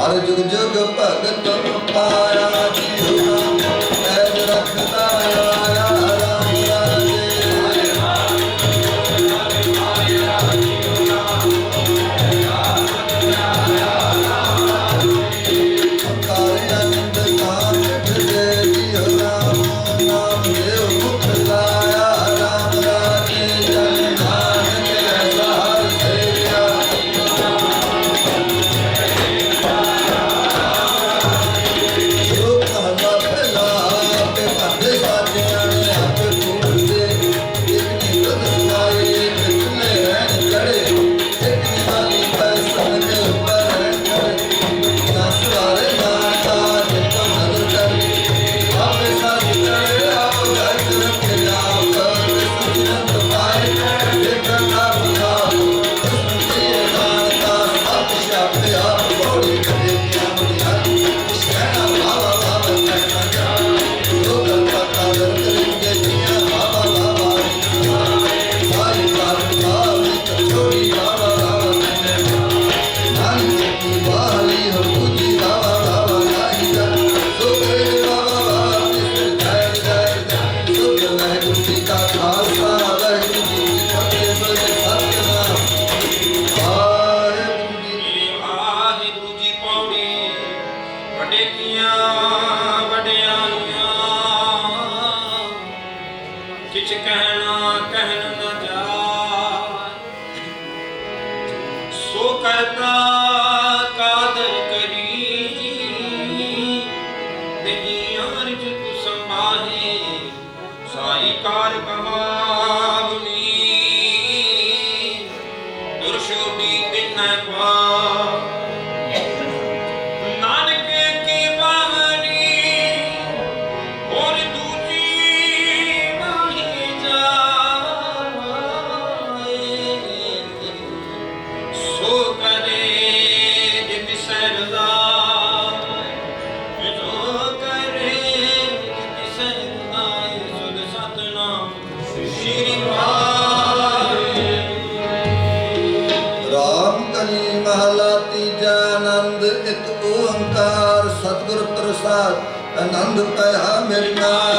আর যুগ যুগ পাগল ਨੇਕੀਆਂ ਵਡਿਆਈਆਂ ਕਿਛ ਕਹਿਣਾ, ਕਹਿਣ ਨਾ ਜਾ। ਸੋ ਕਰਤਾ ਕਾਦਰ ਕਰੀ, ਨਹੀਂ ਅਰਜ ਤੁ ਸੰਭਾਹੇ, ਸਾਈ ਕਾਰ ਦਿੱਤਾ ਮੇਰੀ ਨਾ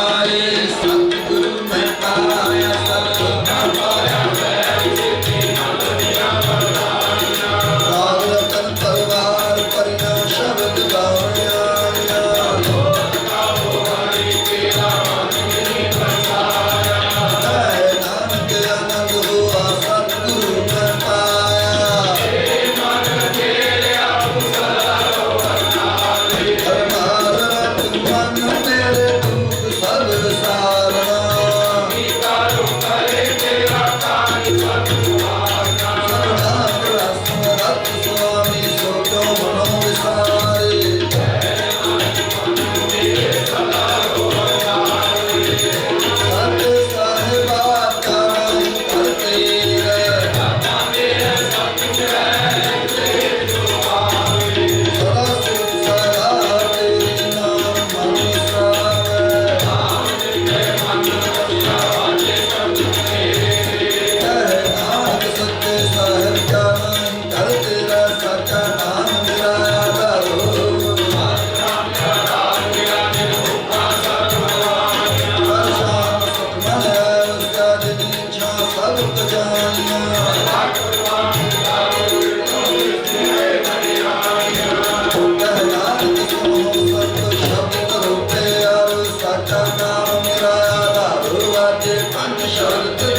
Shanti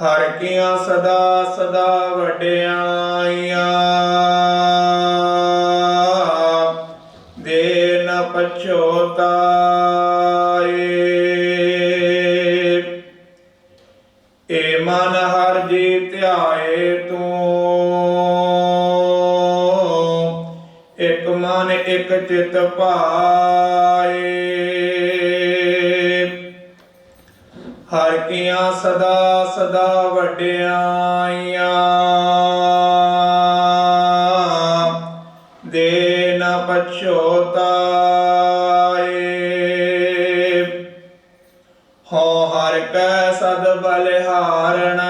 ਹਰ ਕੀਆਂ ਸਦਾ ਸਦਾ ਵਡਿਆਈਆਂ। ਦੇ ਨ ਪਛੋਤਾਏ ਏ ਮਨ ਹਰ ਜੀ ਧਿਆਏ ਤੂੰ। ਇਕ ਮਨ ਇਕ ਚਿਤ ਭਾਏ ਹਰ ਕੀਆਂ ਸਦਾ ਸਦਾ ਵਡਿਆਈਆਂ। ਦੇ ਨ ਪਛੋਤਾਏ ਹੋ ਹਰ ਕੈ ਸਦ ਬਲਿਹਾਰਣੈ।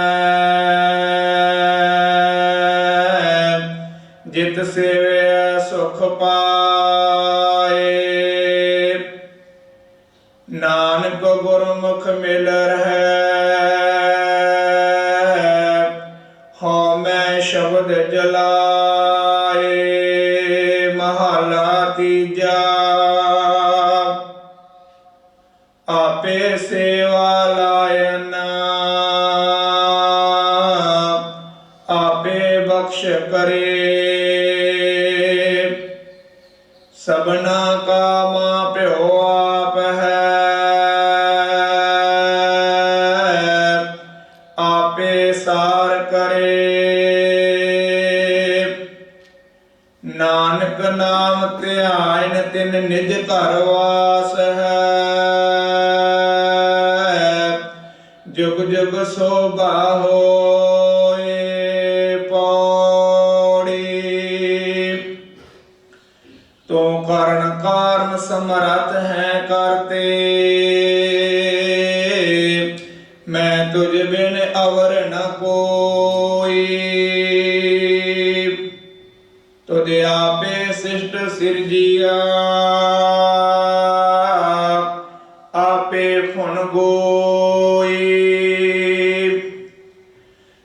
ਤੀਜਾ ਆਪੇ ਸੇਵਾ ਲਾਇਨ ਆਪੇ ਬਖਸ਼ ਕਰੇ। ਸਬਨਾ ਕਾ ਮਾਂ ਪਿਓ ਆਪ ਹੈ। ਆਪੇ ਸਾਰ ਕਰੇ। ਨਾਮ ਧਿਆਇਨ ਤਿਨ ਨਿਜ ਘਰ ਵਾਸ ਹੈ। ਜੁਗ ਜੁਗ ਸੋਭਾ ਹੋਏ ਪੌੜੀ। ਤੂੰ ਕਰਨ ਕਾਰਨ ਸਮਰੱਥ ਹੈ ਕਰਤੇ ਮੈਂ ਤੁਝ ਬਿਨ ਅਵਰ ਨ ਕੋਈ। ਤੁਧ ਆਪੇ ਸਿਸ਼ਟ ਸਿਰਜੀਆ ਆਪੇ ਫੁਨ ਗੋਈ।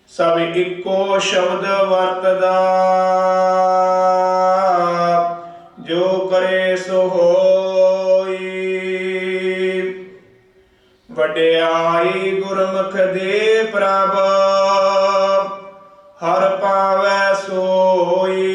ਸਭ ਇੱਕੋ ਸ਼ਬਦ ਵਰਤਦਾ। ਜੋ ਕਰੇ ਸੋ ਹੋਈ। ਵਡਿਆਈ ਗੁਰਮੁਖ ਦੇ ਪ੍ਰਭ, ਹਰ ਪਾਵੈ ਸੋਈ।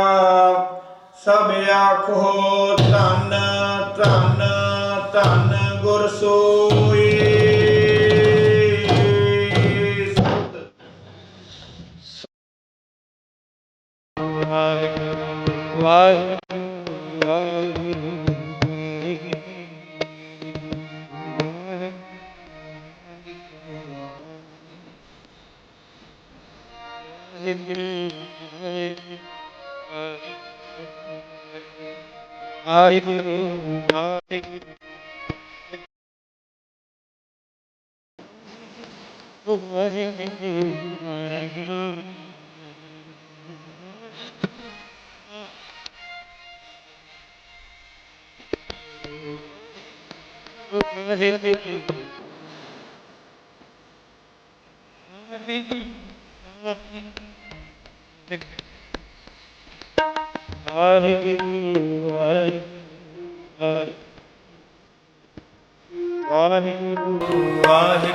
ਸਭ ਆਖੋ ਧੰਨ ਧੰਨ ਧੰਨ ਗੁਰ ਸੋਈ। ਵਾਹਿਗੁਰੂ ਵਾਹਿਗੁਰੂ। Wahid